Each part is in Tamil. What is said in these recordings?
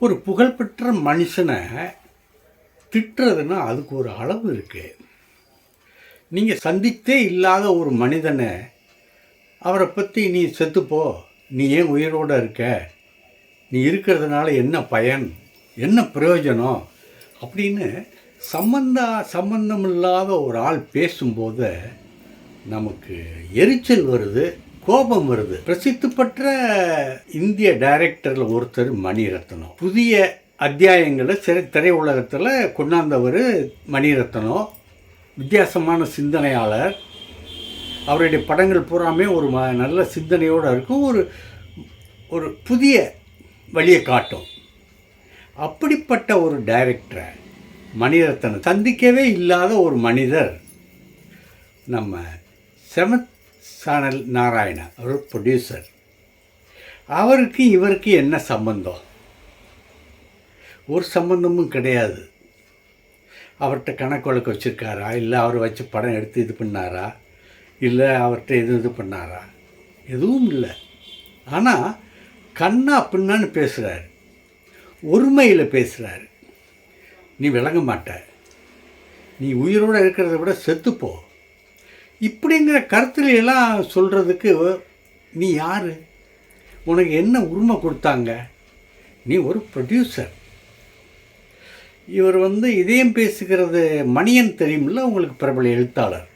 ஒரு புகழ்பெற்ற மனுஷனை திட்டுறதுன்னா அதுக்கு ஒரு அளவு இருக்குது நீங்கள் சந்தித்தே இல்லாத ஒரு மனிதனை அவரை பற்றி நீ செத்துப்போ நீ ஏன் உயிரோடு இருக்க நீ இருக்கிறதுனால என்ன பயன் என்ன பிரயோஜனம் அப்படின்னு சம்பந்த சம்பந்தம் இல்லாத ஒரு ஆள் பேசும்போது நமக்கு எரிச்சல் வருது. கோபம் வருது. பிரசித்தி பெற்ற இந்திய டைரக்டரில் ஒருத்தர் மணிரத்னம். புதிய அத்தியாயங்களை சிறை திரையுலகத்தில் கொண்டாந்தவர் மணிரத்னம். வித்தியாசமான சிந்தனையாளர். அவருடைய படங்கள் பூராமே ஒரு ம நல்ல சிந்தனையோடு இருக்கும். ஒரு ஒரு புதிய வழியை காட்டும். அப்படிப்பட்ட ஒரு டைரக்டரை மணிரத்னம் சந்திக்கவே இல்லாத ஒரு மனிதர் நம்ம செவன்த் சானல் நாராயணா அவர் ப்ரொடியூசர் அவருக்கு இவருக்கு என்ன சம்பந்தம்? ஒரு சம்பந்தமும் கிடையாது. அவர்கிட்ட கணக்கு வழக்கு வச்சுருக்காரா? இல்லை அவர் வச்சு படம் எடுத்து இது பண்ணாரா? இல்லை அவர்கிட்ட எதுவும் இது பண்ணாரா? எதுவும் இல்லை. ஆனால் கண்ணா பின்னான்னு பேசுகிறாரு ஒருமையில் பேசுகிறாரு நீ விளங்க மாட்ட. நீ உயிரோடு இருக்கிறத விட செத்துப்போ இப்படிங்கிற கருத்துல எல்லாம் சொல்கிறதுக்கு நீ யார்? உனக்கு என்ன உரிமை கொடுத்தாங்க? நீ ஒரு ப்ரொடியூசர் இவர் வந்து இதயம் பேசுகிறது மணியன் தெரியுமில்ல? உங்களுக்கு பிரபல எழுத்தாளர்.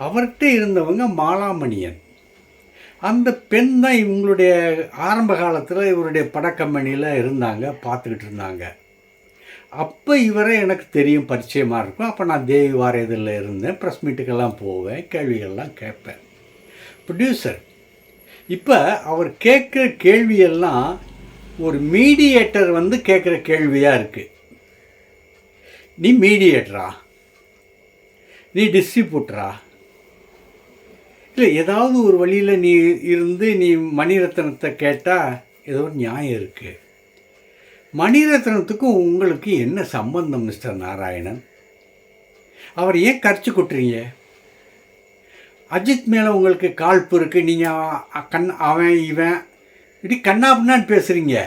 அவர்கிட்ட இருந்தவங்க மாலாமணியன். அந்த பெண் தான் இவங்களுடைய ஆரம்ப காலத்தில் இவருடைய படக்கம்பெனியில் இருந்தாங்க பார்த்துக்கிட்டு இருந்தாங்க. அப்போ இவரை எனக்கு தெரியும் பரிச்சயமாக இருக்கும். அப்போ நான் தேவி வார இதில் இருந்தேன் ப்ரெஸ் மீட்டுக்கெல்லாம் போவேன் கேள்விகள்லாம் கேட்பேன். ப்ரொடியூசர் இப்போ அவர் கேட்குற கேள்வியெல்லாம் ஒரு மீடியேட்டர் வந்து கேட்குற கேள்வியாக இருக்குது நீ மீடியேட்டரா நீ டிஸ்ட்ரிபியூட்டரா இல்லை ஏதாவது ஒரு வழியில் நீ இருந்து நீ மணிரத்னத்தை கேட்டால் ஏதோ ஒரு நியாயம் இருக்குது மணிரத்னத்துக்கும் உங்களுக்கு என்ன சம்பந்தம் மிஸ்டர் நாராயணன்? அவர் ஏன் கரைச்சி கொட்டுறீங்க? அஜித் மேலே உங்களுக்கு காழ்ப்பு இருக்குது நீங்கள் கண் அவன் இவன் இப்படி கண்ணாபின்னான்னு பேசுகிறீங்க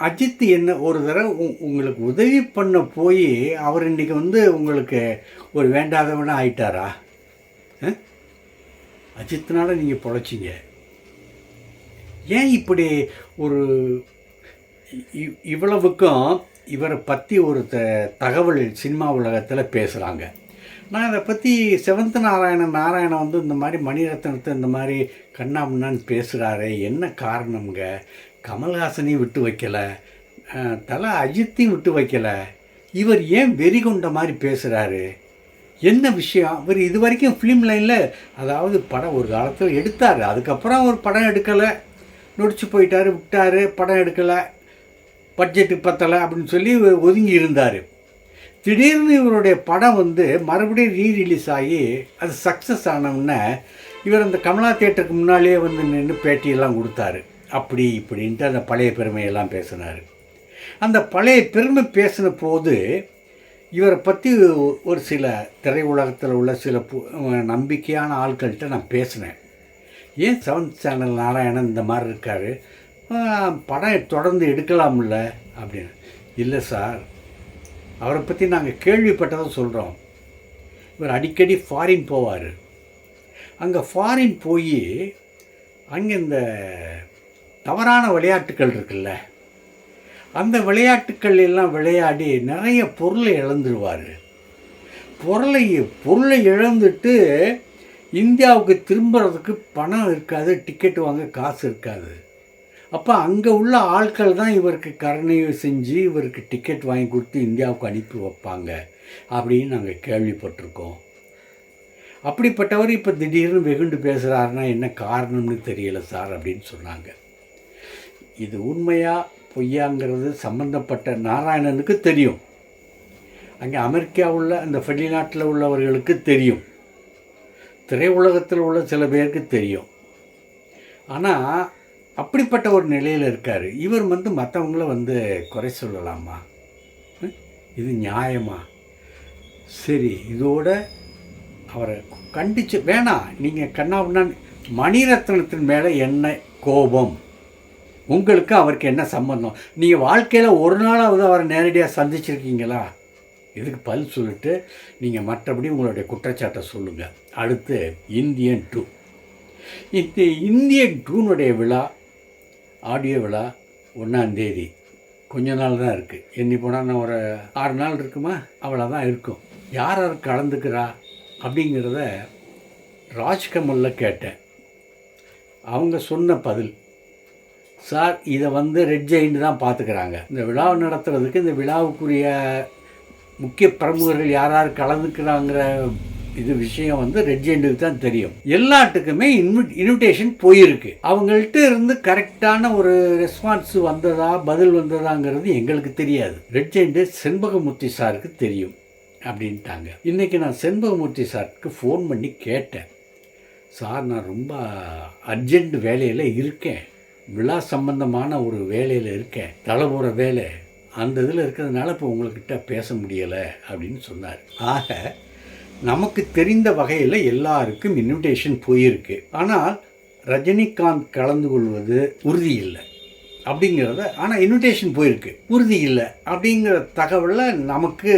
அஜித் என்ன ஒரு தடவை உ- உங்களுக்கு உதவி பண்ண போய் அவர் இன்றைக்கி வந்து உங்களுக்கு ஒரு வேண்டாதவனாக ஆயிட்டாரா? ஆ? அஜித்னால நீங்கள் பொழைச்சிங்க. ஏன் இப்படி ஒரு இவ்வளவுக்கும் இவரை பற்றி ஒரு த தகவல் சினிமா உலகத்தில் பேசுகிறாங்க நான் இதை பற்றி செவந்த் நாராயணன் நாராயணன் வந்து இந்த மாதிரி மணிரத்னத்தை இந்த மாதிரி கண்ணாமண்ணான்னு பேசுகிறாரு என்ன காரணம்ங்க? கமல்ஹாசனையும் விட்டு வைக்கலை தலை அஜித்தையும் விட்டு வைக்கலை. இவர் ஏன் வெறி கொண்ட மாதிரி பேசுகிறாரு என்ன விஷயம்? இவர் இது வரைக்கும் ஃபிலிம் லைனில் அதாவது படம் ஒரு காலத்தில் எடுத்தார். அதுக்கப்புறம் ஒரு படம் எடுக்கலை. நொடிச்சு போயிட்டார் விட்டார் படம் எடுக்கலை. பட்ஜெட்டு பத்தலை அப்படின்னு சொல்லி ஒதுங்கி இருந்தார். திடீர்னு இவருடைய படம் வந்து மறுபடியும் ரீ ரிலீஸ் ஆகி அது சக்ஸஸ் ஆனவுடனே இவர் அந்த கமலா தேட்டருக்கு முன்னாலேயே வந்து நின்று பேட்டியெல்லாம் கொடுத்தாரு. அப்படி இப்படின்ட்டு அந்த பழைய பெருமையெல்லாம் பேசினார். அந்த பழைய பெருமை பேசின போது இவரை பற்றி ஒரு சில திரையுலகத்தில் உள்ள சில நம்பிக்கையான ஆட்கள்கிட்ட நான் பேசினேன். ஏன் செவன்த் சேனல் நாராயணன் இந்த மாதிரி இருக்கார்? படம் தொடர்ந்து எடுக்கலாம்ல அப்படின்னு. இல்லை சார் அவரை பற்றி நாங்கள் கேள்விப்பட்டதை சொல்கிறோம் இவர் அடிக்கடி ஃபாரின் போவார். அங்கே ஃபாரின் போய் அங்கே இந்த தவறான விளையாட்டுக்கள் இருக்குல்ல அந்த விளையாட்டுக்கள் எல்லாம் விளையாடி நிறைய பொருளை இழந்துருவார். பொருளை பொருளை இழந்துட்டு இந்தியாவுக்கு திரும்புறதுக்கு பணம் இருக்காது டிக்கெட் வாங்க காசு இருக்காது. அப்போ அங்கே உள்ள ஆட்கள் தான் இவருக்கு கருணை செஞ்சு இவருக்கு டிக்கெட் வாங்கி கொடுத்து இந்தியாவுக்கு அனுப்பி வைப்பாங்க அப்படின்னு நாங்கள் கேள்விப்பட்டிருக்கோம். அப்படிப்பட்டவர் இப்போ திடீர்னு வெகுண்டு பேசுகிறாருன்னா என்ன காரணம்னு தெரியல சார் அப்படின்னு சொன்னாங்க. இது உண்மையாக பொய்யாங்கிறது சம்மந்தப்பட்ட நாராயணனுக்கு தெரியும். அங்கே அமெரிக்கா உள்ள அந்த வெளிநாட்டில் உள்ளவர்களுக்கு தெரியும். திரையுலகத்தில் உள்ள சில பேருக்கு தெரியும். ஆனால் அப்படிப்பட்ட ஒரு நிலையில் இருக்கார். இவர் வந்து மற்றவங்கள வந்து குறை சொல்லலாமா? இது நியாயமா? சரி இதோட அவரை கண்டிச்சு வேணாம் நீங்கள் கண்ணாபின்னா மணிரத்னத்தின் மேலே என்ன கோபம்? உங்களுக்கு அவருக்கு என்ன சம்பந்தம்? நீங்கள் வாழ்க்கையில் ஒரு நாளாவது அவரை நேரடியாக சந்திச்சிருக்கீங்களா? இதுக்கு பதில் சொல்லிட்டு நீங்கள் மற்றபடி உங்களுடைய குற்றச்சாட்டை சொல்லுங்கள் அடுத்து இந்தியன் டூ. இந்த இந்தியன் டூனுடைய விழா ஆடியோ விழா ஒன்றாந்தேதி கொஞ்ச நாள் தான் இருக்குது எண்ணி போனால் நான் ஒரு ஆறு நாள் இருக்குமா? அவ்வளோதான் இருக்கும். யார் யார் கலந்துக்கிறா அப்படிங்கிறத ராஜ்கமலில் கேட்டேன். அவங்க சொன்ன பதில் சார் இதை வந்து ரெட் ஜெயின்னு தான் பார்த்துக்கிறாங்க இந்த விழாவை நடத்துறதுக்கு இந்த விழாவுக்குரிய முக்கிய பிரமுகர்கள் யார் யார் கலந்துக்கிறாங்கிற இது விஷயம் வந்து ரெட்ஜெண்டுக்கு தான் தெரியும். எல்லாத்துக்குமே இன்விடேஷன் போயிருக்கு. அவங்கள்ட்ட இருந்து கரெக்டான ஒரு ரெஸ்பான்ஸ் வந்ததா பதில் வந்ததாங்கிறது எங்களுக்கு தெரியாது. ரெட்ஜெண்டு செண்பகமூர்த்தி சாருக்கு தெரியும் அப்படின்ட்டாங்க. இன்றைக்கி நான் செண்பகமூர்த்தி சாருக்கு ஃபோன் பண்ணி கேட்டேன். சார் நான் ரொம்ப அர்ஜெண்ட் வேலையில் இருக்கேன். விழா சம்பந்தமான ஒரு வேலையில் இருக்கேன். தலைமுற வேலை. அந்த இதில் இருக்கிறதுனால இப்போ உங்கள்கிட்ட பேச முடியலை. அப்படின்னு சொன்னார். ஆக நமக்கு தெரிந்த வகையில் எல்லாருக்கும் இன்விடேஷன் போயிருக்கு. ஆனால் ரஜினிகாந்த் கலந்து கொள்வது உறுதி இல்லை. அப்படிங்கிறத ஆனால் இன்விடேஷன் போயிருக்கு. உறுதி இல்லை. அப்படிங்கிற தகவலை நமக்கு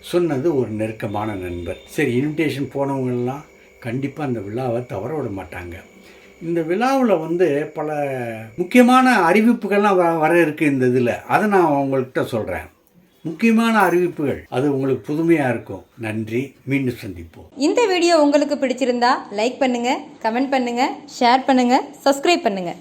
சொன்னது ஒரு நெருக்கமான நண்பர். சரி இன்விடேஷன் போனவங்கெல்லாம் கண்டிப்பாக அந்த விழாவை தவற விட மாட்டாங்க. இந்த விழாவில் வந்து பல முக்கியமான அறிவிப்புகள்லாம் வ வர இருக்குது இந்த இதில். அதை நான் அவங்கள்கிட்ட சொல்கிறேன் முக்கியமான அறிவிப்புகள். அது உங்களுக்கு புதுமையாக இருக்கும். நன்றி. மீண்டும் சந்திப்போம். இந்த வீடியோ உங்களுக்கு பிடிச்சிருந்தா லைக் பண்ணுங்க கமெண்ட் பண்ணுங்க ஷேர் பண்ணுங்க சப்ஸ்கிரைப் பண்ணுங்க.